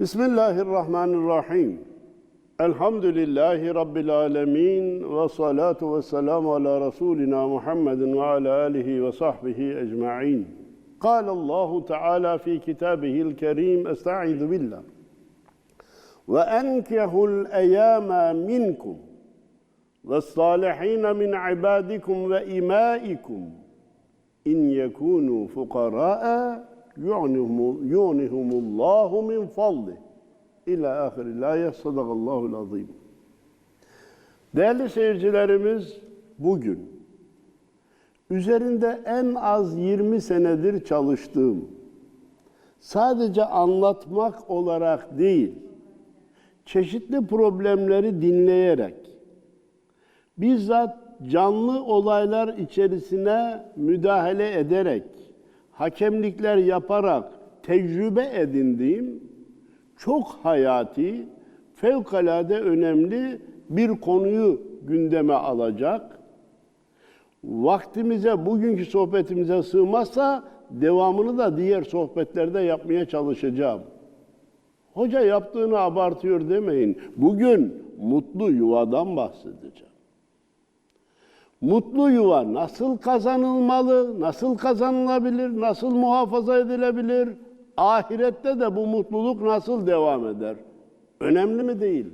بسم الله الرحمن الرحيم الحمد لله رب العالمين والصلاة والسلام على رسولنا محمد وعلى آله وصحبه أجمعين قال الله تعالى في كتابه الكريم أستعيذ بالله وأنكحوا الأيام منكم والصالحين من عبادكم وإمائكم إن يكونوا فقراء yunihumullahu min fadli. İlla ahiri la sadakallahul azim. Değerli seyircilerimiz bugün üzerinde en az 20 senedir çalıştığım sadece anlatmak olarak değil çeşitli problemleri dinleyerek bizzat canlı olaylar içerisine müdahale ederek hakemlikler yaparak tecrübe edindiğim çok hayati, fevkalade önemli bir konuyu gündeme alacak. Vaktimize, bugünkü sohbetimize sığmazsa devamını da diğer sohbetlerde yapmaya çalışacağım. Hoca yaptığını abartıyor demeyin. Bugün mutlu yuvadan bahsedeceğim. Mutlu yuva nasıl kazanılmalı, nasıl kazanılabilir, nasıl muhafaza edilebilir? Ahirette de bu mutluluk nasıl devam eder? Önemli mi değil?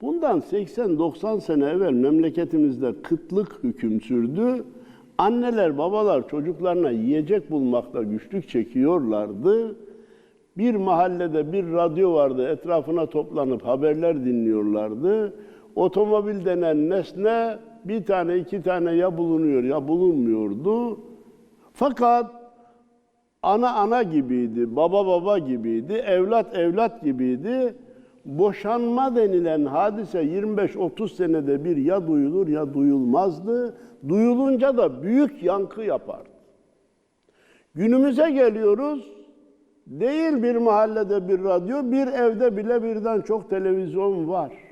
Bundan 80-90 sene evvel memleketimizde kıtlık hüküm sürdü. Anneler, babalar çocuklarına yiyecek bulmakta güçlük çekiyorlardı. Bir mahallede bir radyo vardı, etrafına toplanıp haberler dinliyorlardı. Otomobil denen nesne bir tane iki tane ya bulunuyor ya bulunmuyordu. Fakat ana ana gibiydi, baba baba gibiydi, evlat evlat gibiydi. Boşanma denilen hadise 25-30 senede bir ya duyulur ya duyulmazdı. Duyulunca da büyük yankı yapardı. Günümüze geliyoruz. Değil bir mahallede bir radyo, bir evde bile birden çok televizyon var.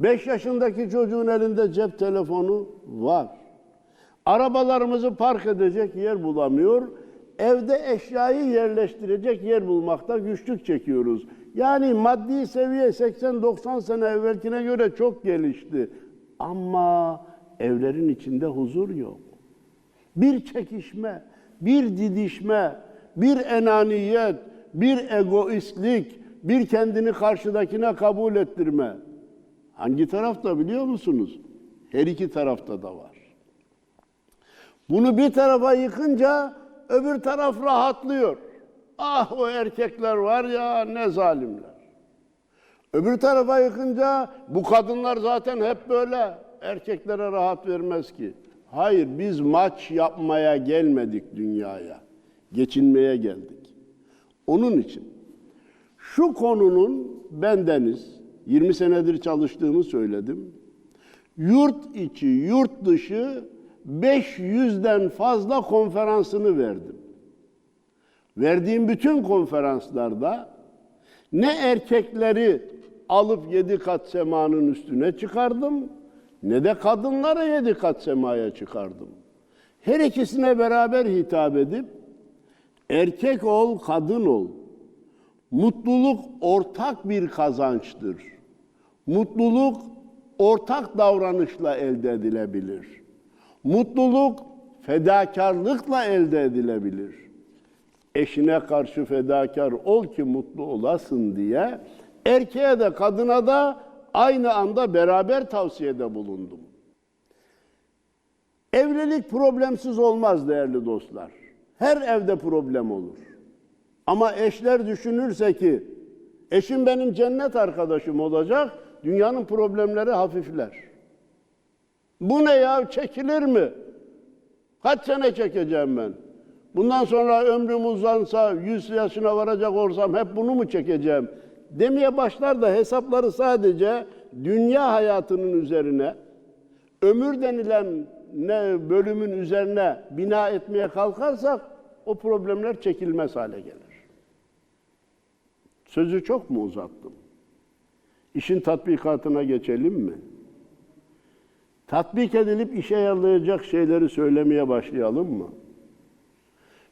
5 yaşındaki çocuğun elinde cep telefonu var. Arabalarımızı park edecek yer bulamıyor. Evde eşyayı yerleştirecek yer bulmakta güçlük çekiyoruz. Yani maddi seviye 80-90 sene evvelkine göre çok gelişti. Ama evlerin içinde huzur yok. Bir çekişme, bir didişme, bir enaniyet, bir egoistlik, bir kendini karşıdakine kabul ettirme. Hangi tarafta biliyor musunuz? Her iki tarafta da var. Bunu bir tarafa yıkınca öbür taraf rahatlıyor. Ah o erkekler var ya ne zalimler. Öbür tarafa yıkınca bu kadınlar zaten hep böyle erkeklere rahat vermez ki. Hayır biz maç yapmaya gelmedik dünyaya. Geçinmeye geldik. Onun için şu konunun bendeniz 20 senedir çalıştığımı söyledim. Yurt içi, yurt dışı 500'den fazla konferansını verdim. Verdiğim bütün konferanslarda ne erkekleri alıp yedi kat semanın üstüne çıkardım, ne de kadınları yedi kat semaya çıkardım. Her ikisine beraber hitap edip, erkek ol, kadın ol. Mutluluk ortak bir kazançtır. Mutluluk ortak davranışla elde edilebilir. Mutluluk fedakarlıkla elde edilebilir. Eşine karşı fedakar ol ki mutlu olasın diye erkeğe de kadına da aynı anda beraber tavsiyede bulundum. Evlilik problemsiz olmaz değerli dostlar. Her evde problem olur. Ama eşler düşünürse ki eşim benim cennet arkadaşım olacak, dünyanın problemleri hafifler. Bu ne ya çekilir mi? Kaç sene çekeceğim ben? Bundan sonra ömrüm uzansa, 100 yaşına varacak olsam hep bunu mu çekeceğim? Demeye başlar da hesapları sadece dünya hayatının üzerine, ömür denilen ne bölümün üzerine bina etmeye kalkarsak o problemler çekilmez hale gelir. Sözü çok mu uzattım? İşin tatbikatına geçelim mi? Tatbik edilip işe yarayacak şeyleri söylemeye başlayalım mı?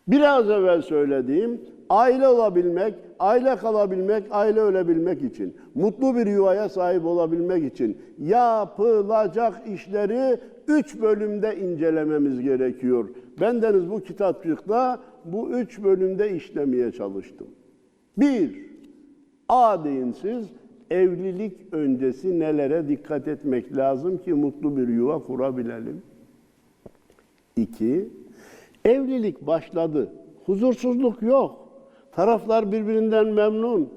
Biraz evvel söylediğim aile olabilmek, aile kalabilmek, aile ölebilmek için, mutlu bir yuvaya sahip olabilmek için yapılacak işleri üç bölümde incelememiz gerekiyor. Bendeniz bu kitapçıkta bu üç bölümde işlemeye çalıştım. Bir, A deyin siz, evlilik öncesi nelere dikkat etmek lazım ki mutlu bir yuva kurabilelim? İki, evlilik başladı. Huzursuzluk yok. Taraflar birbirinden memnun.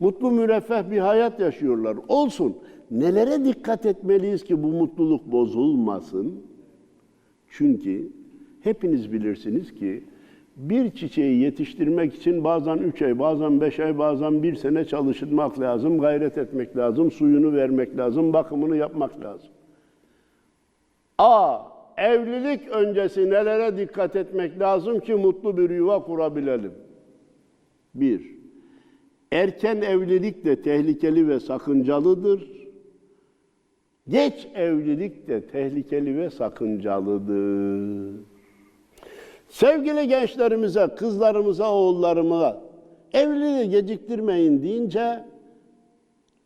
Mutlu müreffeh bir hayat yaşıyorlar. Olsun. Nelere dikkat etmeliyiz ki bu mutluluk bozulmasın? Çünkü hepiniz bilirsiniz ki bir çiçeği yetiştirmek için bazen üç ay, bazen beş ay, bazen bir sene çalışmak lazım, gayret etmek lazım, suyunu vermek lazım, bakımını yapmak lazım. A. Evlilik öncesi nelere dikkat etmek lazım ki mutlu bir yuva kurabilelim? Bir, erken evlilik de tehlikeli ve sakıncalıdır. Geç evlilik de tehlikeli ve sakıncalıdır. Sevgili gençlerimize, kızlarımıza, oğullarıma evliliği geciktirmeyin deyince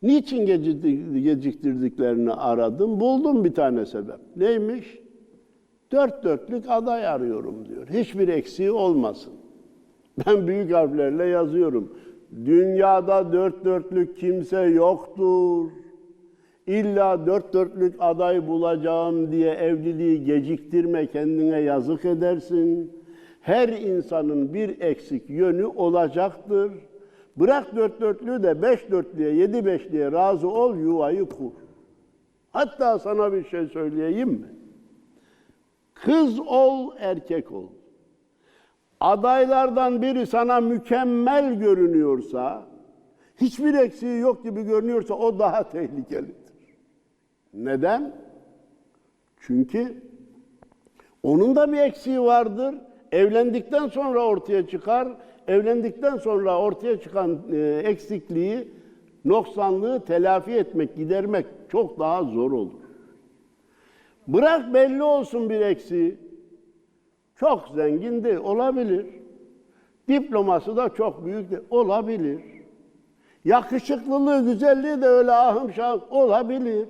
niçin geciktir- geciktirdiklerini aradım. Buldum bir tane sebep. Neymiş? Dört dörtlük aday arıyorum diyor. Hiçbir eksiği olmasın. Ben büyük harflerle yazıyorum. Dünyada dört dörtlük kimse yoktur. İlla dört dörtlük aday bulacağım diye evliliği geciktirme kendine yazık edersin. Her insanın bir eksik yönü olacaktır. Bırak dört dörtlüğü de beş dörtlüğe, yedi beşliğe razı ol, yuvayı kur. Hatta sana bir şey söyleyeyim mi? Kız ol, erkek ol. Adaylardan biri sana mükemmel görünüyorsa, hiçbir eksiği yok gibi görünüyorsa o daha tehlikelidir. Neden? Çünkü onun da bir eksiği vardır. Evlendikten sonra ortaya çıkar. Evlendikten sonra ortaya çıkan e, eksikliği, noksanlığı telafi etmek, gidermek çok daha zor olur. Bırak belli olsun bir eksiği. Çok zengindi, olabilir. Diploması da çok büyük, de, olabilir. Yakışıklılığı, güzelliği de öyle ahım şahım, olabilir.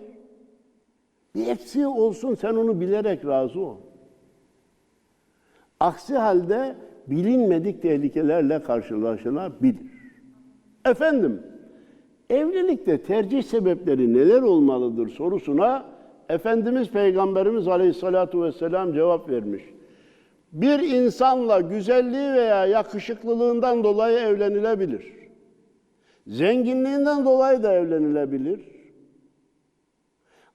Bir eksiği olsun, sen onu bilerek razı ol. Aksi halde bilinmedik tehlikelerle karşılaşılabilir. Efendim, evlilikte tercih sebepleri neler olmalıdır sorusuna Efendimiz Peygamberimiz Aleyhisselatü Vesselam cevap vermiş. Bir insanla güzelliği veya yakışıklılığından dolayı evlenilebilir. Zenginliğinden dolayı da evlenilebilir.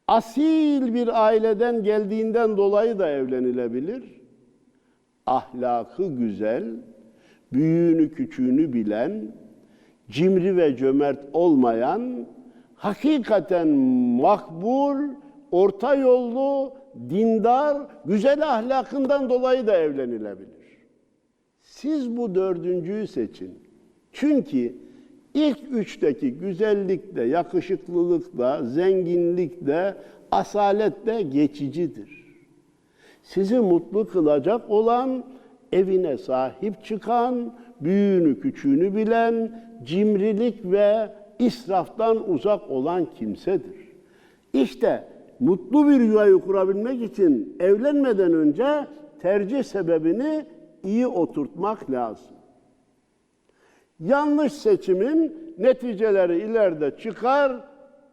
Asil bir aileden geldiğinden dolayı da evlenilebilir. Ahlakı güzel, büyüğünü küçüğünü bilen, cimri ve cömert olmayan, hakikaten makbul, orta yollu, dindar, güzel ahlakından dolayı da evlenilebilir. Siz bu dördüncüyü seçin. Çünkü ilk üçteki güzellik de, yakışıklılık da, asalet de geçicidir. Sizi mutlu kılacak olan, evine sahip çıkan, büyüğünü küçüğünü bilen, cimrilik ve israftan uzak olan kimsedir. İşte mutlu bir yuvayı kurabilmek için evlenmeden önce tercih sebebini iyi oturtmak lazım. Yanlış seçimin neticeleri ileride çıkar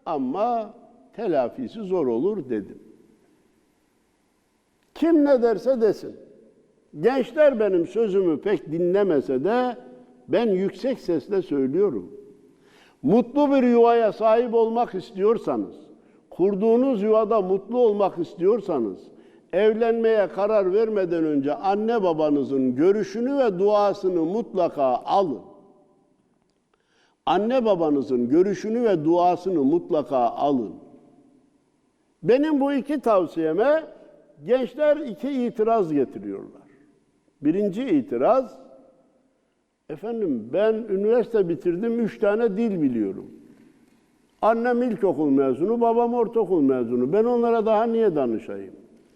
ama telafisi zor olur dedim. Kim ne derse desin. Gençler benim sözümü pek dinlemese de ben yüksek sesle söylüyorum. Mutlu bir yuvaya sahip olmak istiyorsanız, kurduğunuz yuvada mutlu olmak istiyorsanız, evlenmeye karar vermeden önce anne babanızın görüşünü ve duasını mutlaka alın. Anne babanızın görüşünü ve duasını mutlaka alın. Benim bu iki tavsiyeme gençler iki itiraz getiriyorlar. Birinci itiraz, efendim ben üniversite bitirdim, üç tane dil biliyorum. Annem ilkokul mezunu, babam ortaokul mezunu. Ben onlara daha niye danışayım?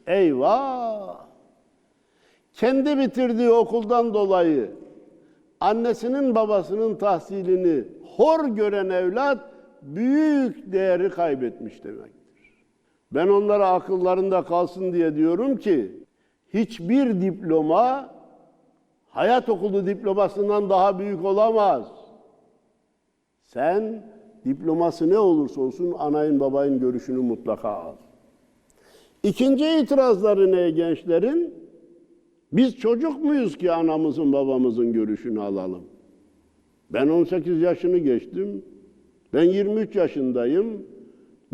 Eyvah! kendi bitirdiği okuldan dolayı annesinin babasının tahsilini hor gören evlat büyük değeri kaybetmiş demektir. Ben onlara akıllarında kalsın diye diyorum ki hiçbir diploma hayat okulu diplomasından daha büyük olamaz. Sen diploması ne olursa olsun anayın babayın görüşünü mutlaka al. İkinci itirazları ne gençlerin? Biz çocuk muyuz ki anamızın babamızın görüşünü alalım? Ben 18 yaşını geçtim. Ben 23 yaşındayım.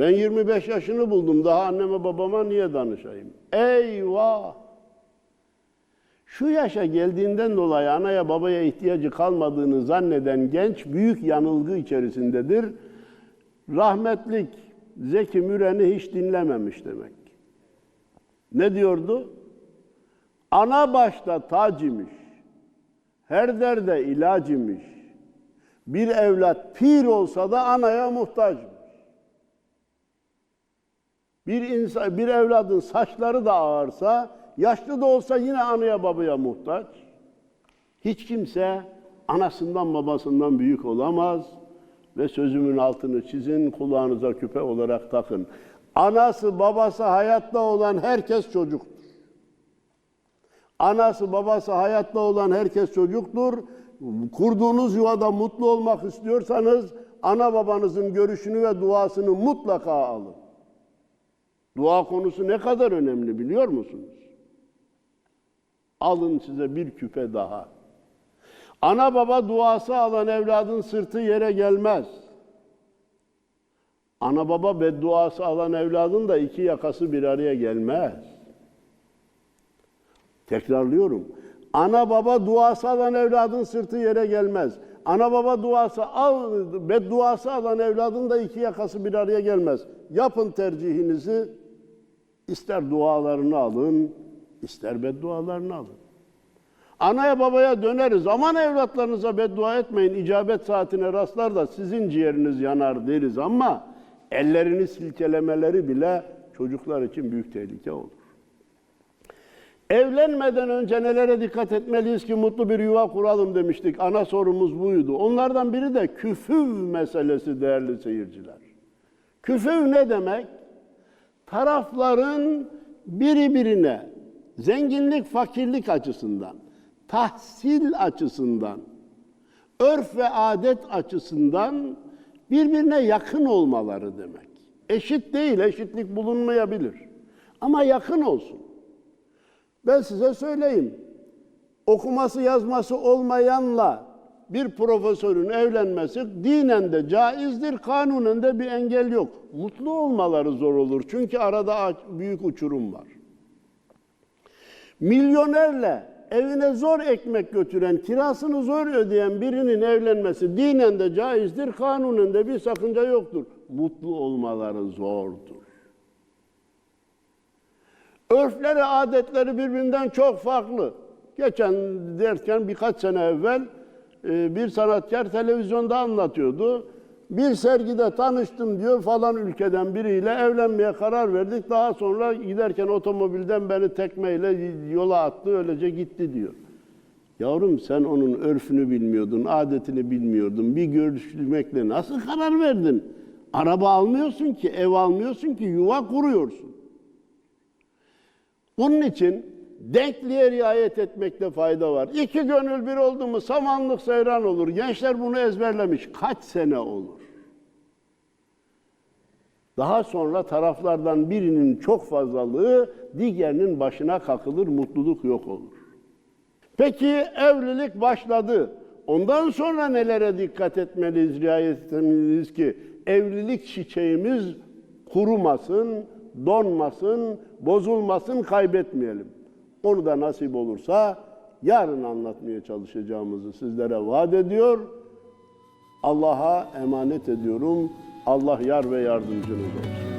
Ben 25 yaşını buldum. Daha anneme babama niye danışayım? Eyvah! Şu yaşa geldiğinden dolayı anaya babaya ihtiyacı kalmadığını zanneden genç büyük yanılgı içerisindedir. Rahmetlik Zeki Müren'i hiç dinlememiş demek. Ne diyordu? Ana başta tac imiş, her derde ilaç imiş. Bir evlat pir olsa da anaya muhtaçmış. Bir insan, bir evladın saçları da ağarsa, yaşlı da olsa yine anaya babaya muhtaç. Hiç kimse anasından babasından büyük olamaz ve sözümün altını çizin, kulağınıza küpe olarak takın. Anası babası hayatta olan herkes çocuktur. Anası babası hayatta olan herkes çocuktur. Kurduğunuz yuvada mutlu olmak istiyorsanız ana babanızın görüşünü ve duasını mutlaka alın. Dua konusu ne kadar önemli biliyor musunuz? Alın size bir küpe daha. Ana baba duası alan evladın sırtı yere gelmez. Ana baba bedduası alan evladın da iki yakası bir araya gelmez. Tekrarlıyorum. Ana baba duası alan evladın sırtı yere gelmez. Ana baba duası al, bedduası alan evladın da iki yakası bir araya gelmez. Yapın tercihinizi. İster dualarını alın, ister beddualarını alın. Anaya babaya döneriz. Aman evlatlarınıza beddua etmeyin. İcabet saatine rastlar da sizin ciğeriniz yanar deriz ama ellerini silkelemeleri bile çocuklar için büyük tehlike olur. Evlenmeden önce nelere dikkat etmeliyiz ki mutlu bir yuva kuralım demiştik. Ana sorumuz buydu. Onlardan biri de küfüv meselesi değerli seyirciler. Küfüv ne demek? Tarafların biri birine zenginlik fakirlik açısından, tahsil açısından, örf ve adet açısından birbirine yakın olmaları demek. Eşit değil, eşitlik bulunmayabilir. Ama yakın olsun. Ben size söyleyeyim. Okuması yazması olmayanla bir profesörün evlenmesi dinen de caizdir, kanunen de bir engel yok. Mutlu olmaları zor olur çünkü arada büyük uçurum var. Milyonerle evine zor ekmek götüren, kirasını zor ödeyen birinin evlenmesi dinen de caizdir, kanunen de bir sakınca yoktur. Mutlu olmaları zordur. Örfleri, adetleri birbirinden çok farklı. Geçen derken birkaç sene evvel bir sanatkar televizyonda anlatıyordu. Bir sergide tanıştım diyor falan ülkeden biriyle evlenmeye karar verdik. Daha sonra giderken otomobilden beni tekmeyle yola attı öylece gitti diyor. Yavrum sen onun örfünü bilmiyordun, adetini bilmiyordun. Bir görüşmekle nasıl karar verdin? Araba almıyorsun ki, ev almıyorsun ki, yuva kuruyorsun. Bunun için denkliğe riayet etmekte fayda var. İki gönül bir oldu mu samanlık seyran olur. Gençler bunu ezberlemiş. Kaç sene olur? Daha sonra taraflardan birinin çok fazlalığı diğerinin başına kakılır, mutluluk yok olur. Peki evlilik başladı. Ondan sonra nelere dikkat etmeliyiz, riayet etmeliyiz ki evlilik çiçeğimiz kurumasın, donmasın, bozulmasın, kaybetmeyelim. Onu da nasip olursa yarın anlatmaya çalışacağımızı sizlere vaat ediyor. Allah'a emanet ediyorum. Allah yar ve yardımcınız olsun.